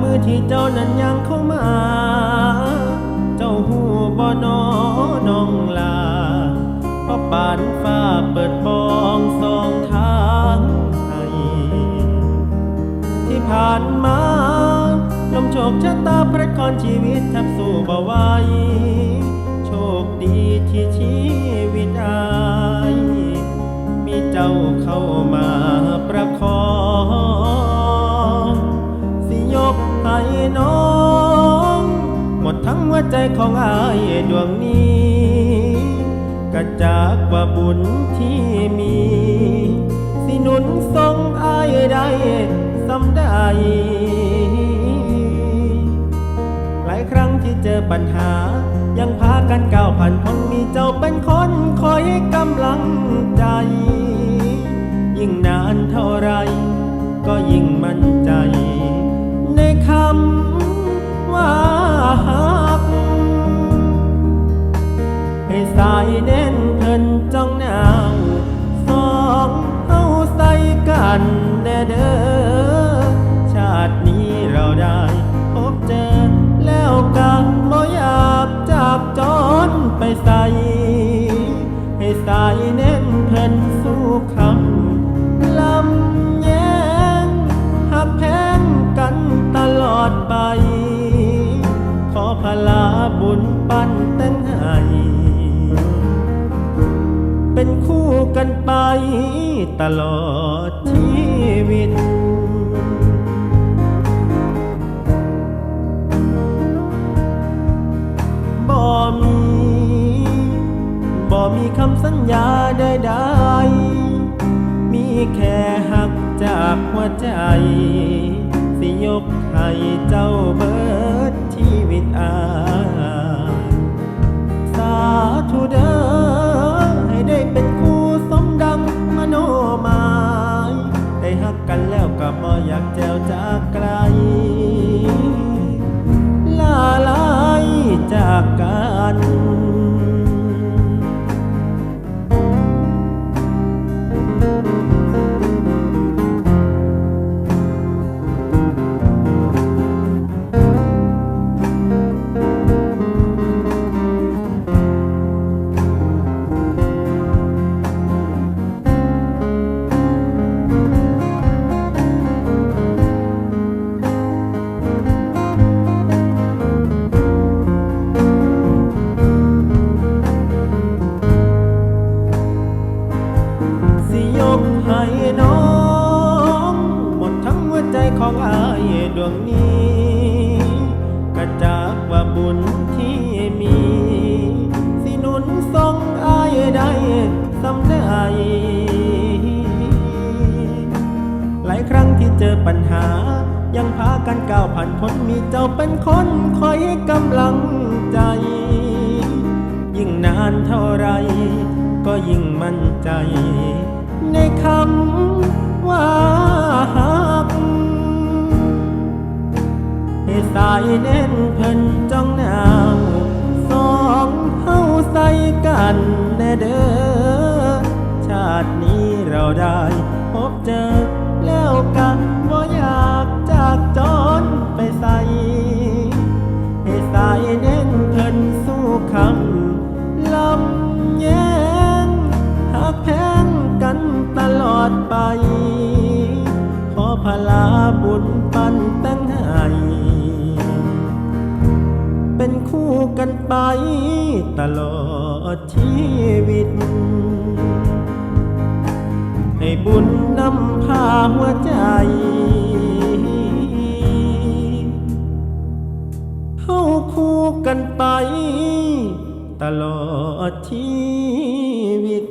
มือที่เจ้านั้นยังเข้ามา เจ้าหูบ่นอน้องลาเพราะปานฟ้าเปิดปองสองทางให้ที่ผ่านมาลมโชกชะตาพระกรชีวิตทับสู้บ่ไหว ของอายดวงนี้กระจากว่าบุญที่มี สิหนุนทรงอายได้สำได้หลายครั้งที่เจอปัญหา ยังพากันก้าวผ่านพ้นมีเจ้าเป็นคนคอยกำลังใจ ยิ่งนานเท่าไรายเน้นเพิ่นจ้องหนาวสองเฮาใส่กัน กันไปตลอดชีวิต บ่มี บ่มีคำสัญญาใดๆมีแค่หักจากหัวใจ สิยกให้เจ้าเบิดชีวิตอา แล้วก็บ่อยากแจวจากไกล ลาลายจากกัน งนี้กระจากว่าบุญที่มี สินุนทรงอายได้สำได้หลายครั้งที่เจอปัญหา ยังพากันก้าวผ่านพ้นมีเจ้าเป็นคนคอยกำลังใจ ยิ่งนานเท่าไร ก็ยิ่งมั่นใจ ในคำว่า เน้นเพิ่นจ้องหนาวสองเฮาใส่กันแน่เด้อชาตินี้เราได้พบเจอแล้วกันบ่อยากจากจรไปใส่ให้สายเน้นเพิ่นสู้คำลำแยงหักแพงกันตลอดไป ขอพลาบุญ เป็นคู่กันไปตลอดชีวิต ให้บุญนำพาหัวใจเข้าคู่กันไปตลอดชีวิต